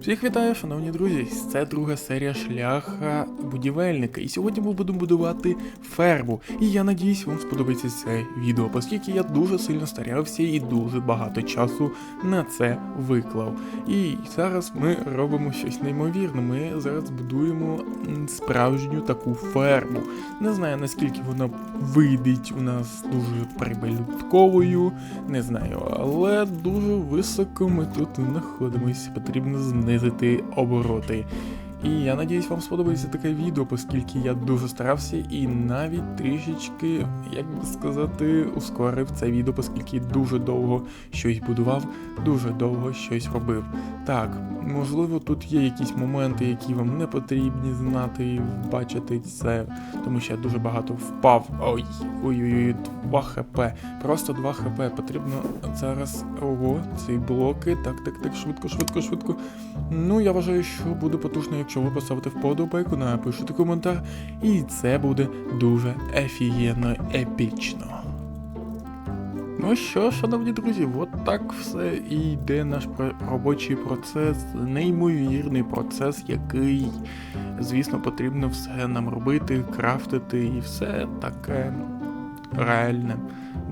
Всіх вітаю, шановні друзі! Це друга серія шляха будівельника. І сьогодні ми будемо будувати ферму. І я надіюсь, вам сподобається це відео, оскільки я дуже сильно старався і дуже багато часу на це виклав. І зараз ми робимо щось неймовірне. Ми зараз будуємо справжню таку ферму. Не знаю наскільки вона вийде у нас дуже прибутковою, не знаю, але дуже високо ми тут знаходимося. Потрібно знизити обороти. І я надіюсь, вам сподобається таке відео, оскільки я дуже старався і навіть трішечки, як би сказати, ускорив це відео, оскільки дуже довго щось будував, дуже довго щось робив. Так, можливо, тут є якісь моменти, які вам не потрібні знати і бачити це, тому що я дуже багато впав. Ой, ой-ой-ой, 2 хп. Просто 2 хп. Потрібно зараз. Ого, ці блоки. Так, так, так, швидко, швидко, швидко. Ну, я вважаю, що буде потужно, якщо ви поставите вподобайку, напишете коментар, і це буде дуже офігенно епічно. Ну що, шановні друзі, от так все і йде наш робочий процес, неймовірний процес, який, звісно, потрібно все нам робити, крафтити і все таке реальне.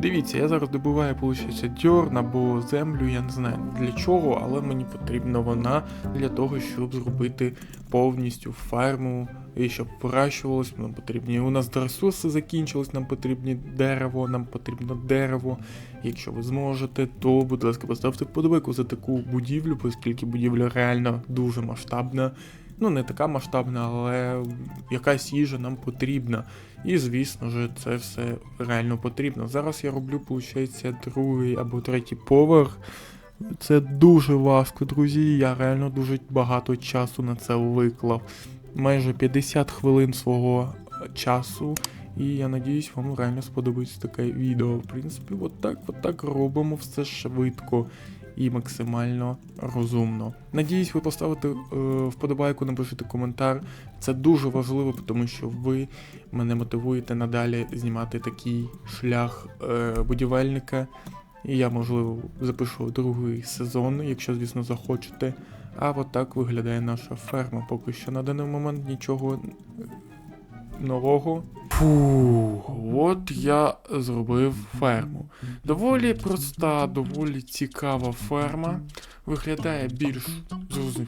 Дивіться, я зараз добуваю, виходить, дьорн або землю, я не знаю для чого, але мені потрібна вона для того, щоб зробити повністю ферму і щоб вирощувалось, нам потрібні. У нас ресурси закінчились, нам потрібні дерево, нам потрібно дерево. Якщо ви зможете, то, будь ласка, поставте вподобайку за таку будівлю, оскільки будівля реально дуже масштабна. Ну, не така масштабна, але якась їжа нам потрібна. І, звісно ж, це все реально потрібно. Зараз я роблю, виходить, другий або третій поверх. Це дуже важко, друзі. Я реально дуже багато часу на це виклав. Майже 50 хвилин свого часу. І я надіюсь, вам реально сподобається таке відео. В принципі, от так, от так робимо все швидко і максимально розумно. Надіюсь, ви поставите е, вподобайку, напишете коментар. Це дуже важливо, тому що ви мене мотивуєте надалі знімати такий шлях е, будівельника. І я, можливо, запишу другий сезон, якщо, звісно, захочете. А от так виглядає наша ферма. Поки що на даний момент нічого нового. Фу, от я зробив ферму. Доволі проста, доволі цікава ферма. Виглядає більш зрозум-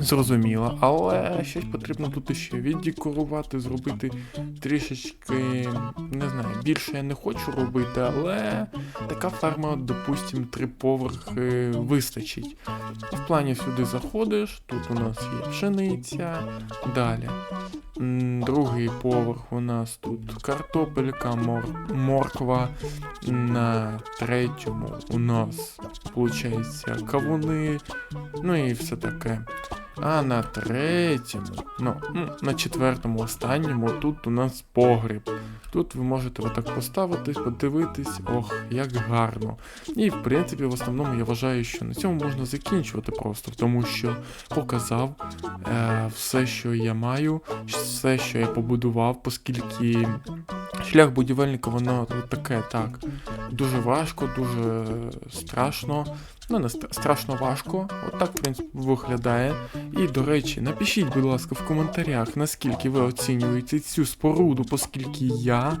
зрозуміло, але щось потрібно тут ще віддекорувати, зробити трішечки, не знаю, більше я не хочу робити, але така ферма, допустим, три поверхи вистачить. В плані сюди заходиш, тут у нас є пшениця, далі. Другий поверх у нас тут картопелька, мор- морква. На третьому у нас, виходить, кавуни, ну і все таке. А на третьому, ну, на четвертому, останньому, тут у нас погріб. Тут ви можете отак поставитись, подивитись, ох, як гарно. І в принципі, в основному я вважаю, що на цьому можна закінчувати просто, тому що показав все, що я маю, все, що я побудував, оскільки шлях будівельника, воно таке, так. Дуже важко, дуже страшно. Ну, не ст- страшно важко. Отак, в принципі, виглядає. І, до речі, напишіть, будь ласка, в коментарях, наскільки ви оцінюєте цю споруду, оскільки я